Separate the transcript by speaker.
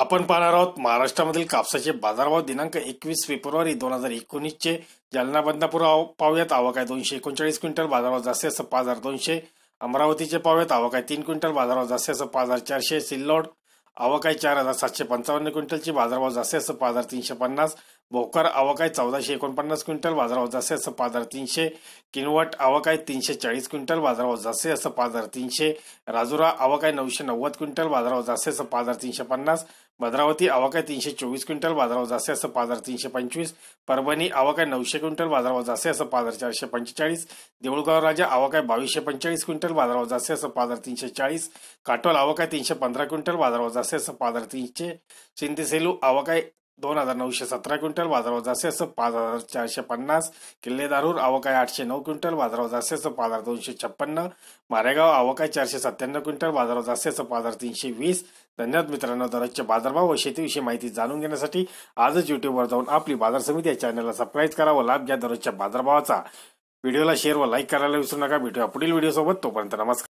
Speaker 1: आपण पाहणार आहोत महाराष्ट्रामधील कापसाचे बाजारभाव दिनांक एकवीस फेब्रुवारी दोन हजार एकोणीसचे. जालना बदनापूर आव- पाहूयात आवक आहे दोनशे एकोणचाळीस क्विंटल बाजारभाव जास्तीत जास्त पाच हजार दोनशे. अमरावतीचे पाहूयात आवक आहे तीन क्विंटल बाजारभाव जास्तीत जास्त पाच हजार चारशे. सिल्लोड आवक आहे चार हजार सातशे पंचावन्न क्विंटलची बाजारभाव जास्तीत जास्त पाच हजार तीनशे पन्नास. भोकर आवक आहे चौदाशे एकोणपन्नास क्विंटल बाजारभाव जास्तीत असं पाच हजार तीनशे. किनवट आवक आहे तीनशे चाळीस क्विंटल बाजारभाव जास्तीत असं पाच हजार तीनशे. राजुरा आवक आहे नऊशे नव्वद क्विंटल बाजारभाव जास्तीत असं पाच हजार तीनशे पन्नास. भद्रावती आवक आहे तीनशे चोवीस क्विंटल बाजारभाव जास्तीत असं पाच हजार तीनशे पंचवीस. परभणी आवक आहे नऊशे क्विंटल बाजारभाव जास्तीत असं पाच हजार चारशे पंचेचाळीस. देऊळगाव राजा आवक आहे बावीसशे पंचेचाळीस क्विंटल बाजारभाव जास्तीत असं पाच हजार तीनशे चाळीस. काटोल आवक आहे तीनशे पंधरा क्विंटल बाजारभाव जास्तीत असं पाच हजार तीनशे सिंधेसेलू आवक आहे दोन हजार नऊशे सतरा क्विंटल बाजारावर जास्तीत जास्त पाच हजार चारशे पन्नास किल्लेदारूर आवक आहे आठशे नऊ क्विंटल बाजारावर जास्त जास्त पाच हजार दोनशे छप्पन्न मारेगाव आवकाय चारशे सत्त्याण्णव क्विंटल बाजारावर जास्त जास्त पाच हजार तीनशे वीस. धन्यवाद मित्रांनो दररोजचे बाजारभाव व शेतीविषयी माहिती जाणून घेण्यासाठी आजच युट्यूबवर जाऊन आपली बाजार समिती या चॅनलला सबस्क्राईब करा व लाभ घ्या दररोजच्या बाजारभावाचा. व्हिडिओला शेअर व लाईक करायला विसरू नका. भेटूया पुढील व्हिडिओ सोबत. तोपर्यंत नमस्कार.